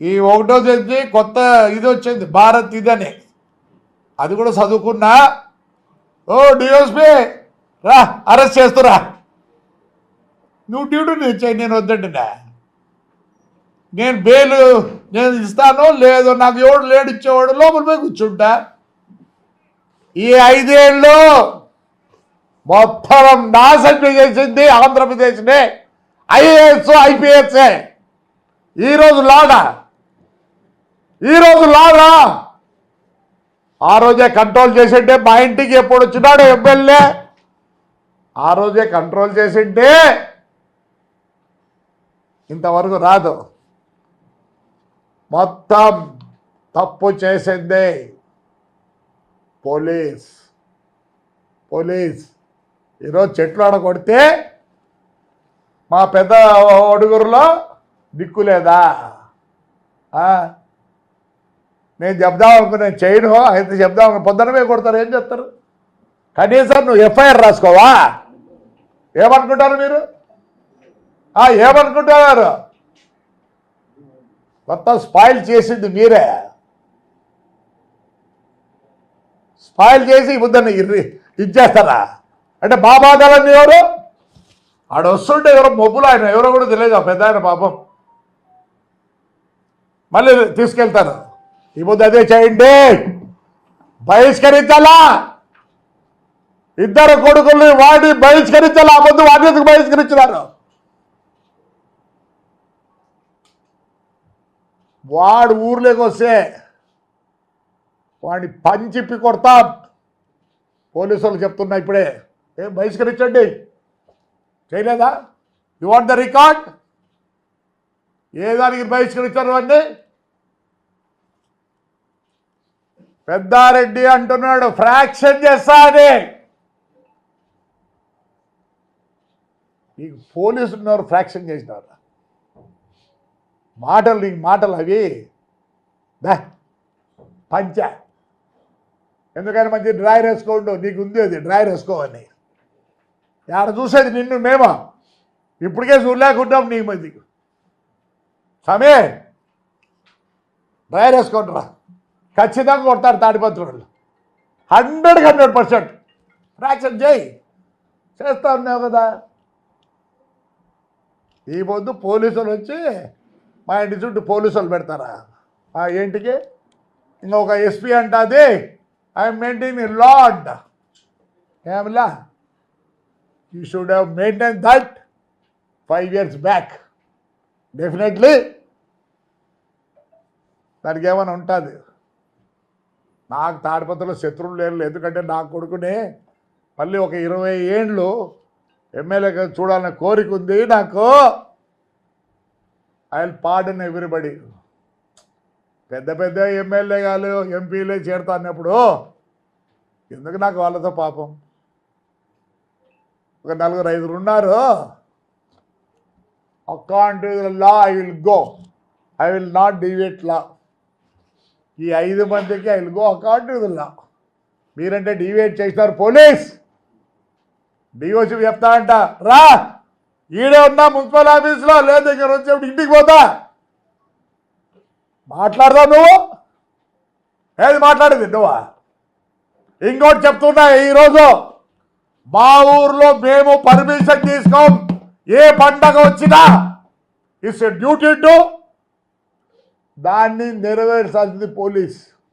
ఈ ఒకటో తేదీ కొత్త ఇది వచ్చింది భారత్ ఇదని. అది కూడా చదువుకున్నా? ఓ డిఎస్పి రా అరెస్ట్ చేస్తురా నువ్వు డ్యూటీ నేను నేను వద్దంటున్నా. నేను బెయిల్ నేను ఇస్తాను లేదు నాకు ఎవడు లేడు ఇచ్చేవాడు లోపల పోయి కూర్చుంటా. ఈ ఐదేళ్ళు మొత్తం నాశనం చేసింది ఆంధ్రప్రదేశ్నే. ఐఏఎస్ ఐపీఎస్ ఈరోజు లాడా? ఈరోజు లాగా ఆ రోజే కంట్రోల్ చేసింటే మా ఇంటికి ఎప్పుడు వచ్చినాడు ఎమ్మెల్యే? ఆ రోజే కంట్రోల్ చేసింటే ఇంతవరకు రాదు. మొత్తం తప్పు చేసింది పోలీస్. పోలీస్. ఈరోజు చెట్లు ఆడ కొడితే మా పెద్ద ఒడుగురులో దిక్కు లేదా? నేను చెప్దాం అనుకున్నాను చేయను అయితే చెప్దాం అనుకున్నా. పొద్దునమే కొడతారు ఏం చెప్తారు కనీసం నువ్వు ఎఫ్ఐఆర్ రాసుకోవా? ఏమనుకుంటారు మీరు? ఏమనుకుంటున్నారు మొత్తం స్పాయిల్ చేసింది మీరే. స్పాయిల్ చేసి బుద్ధని ఇచ్చేస్తారా? అంటే బాబాదాలన్నీ ఎవరు? ఆడ వస్తుంటే ఎవరో మొబ్బులు ఆయన ఎవరో కూడా తెలియదు ఆ పెద్ద ఆయన పాపం. మళ్ళీ తీసుకెళ్తారు. ఈ ముందు అదే చేయండి. బహిష్కరించాలా? ఇద్దరు కొడుకుల్ని వాడి బహిష్కరించాలా? ఆ ముందు వాటి బహిష్కరించినారు? వాడు ఊర్లోకి వస్తే వాడిని పంచిప్పి కొడతాం. పోలీసు వాళ్ళు చెప్తున్నా ఇప్పుడే. ఏం బహిష్కరించండి? చేయలేదా? యు వాంట్ ద రికార్డ్ ఏ దానికి బహిష్కరించారు అండి పెద్దారెడ్డి అంటున్నాడు ఫ్రాక్షన్ చేస్తా నీకు పోలీసులు ఉన్నారు ఫ్రాక్షన్ చేసినారు? మాటలు నీకు మాటలు అవి. దా పంచ. ఎందుకని మంచి డ్రాయర్ వేసుకోండు? నీకు ఉంది అది డ్రాయర్ వేసుకోవని ఆడ చూసేది నిన్ను మేమా? ఇప్పటికే చూడలేకుంటాం నీ మధ్య సమే డ్రాయర్ వేసుకోండి రా ఖచ్చితంగా కొడతారు తాడిపత్రులు హండ్రెడ్ హండ్రెడ్ పర్సెంట్. ఫ్రాక్షన్ చేయి. చేస్తా ఉన్నావు కదా. ఈ పొద్దు పోలీసులు వచ్చి మా ఇంటి చుట్టూ పోలీసులు పెడతారా? ఆ ఏంటికి ఇంకొక ఎస్పీ అంటుంది ఐఎమ్ మెయింటైన్ లాడ్ ఏమిలా you should have maintain that five years back definitely దానికి ఏమైనా ఉంటుంది. నాకు తాడిపత్రిలో శత్రువులు లేరు ఎందుకంటే నా కొడుకుని మళ్ళీ ఒక ఇరవై ఏండ్లు ఎమ్మెల్యేగా చూడాలనే కోరిక ఉంది నాకు. ఐ పాడన్ ఎవ్రీబడి పెద్ద పెద్ద ఎమ్మెల్యేగాలు ఎంపీలే చేరుతా అన్నప్పుడు ఎందుకు నాకు వాళ్ళతో పాపం? ఒక నలుగురు ఐదుగురు ఉన్నారు. అకాంట్ లా I will go. I will not deviate లా. ఈ ఐదు మందికి ఐ గో అకాంట్ మీరంటే డివేట్ చేసినారు పోలీస్. డిఓసి చెప్తా అంట రా ఈడే ఉన్నా మున్సిపల్ ఆఫీస్లో లేదు ఇక్కడ వచ్చేప్పుడు ఇంటికి పోతా. మాట్లాడదా నువ్వు? ఏది మాట్లాడేది నువ్వా? ఇంకోటి చెప్తున్నా ఈరోజు మా ఊర్లో మేము పర్మిషన్ తీసుకోం. ఏ పండగ వచ్చినా ఇట్స్ డ్యూటీ టు దాన్ని నెరవేర్చాల్సింది పోలీస్.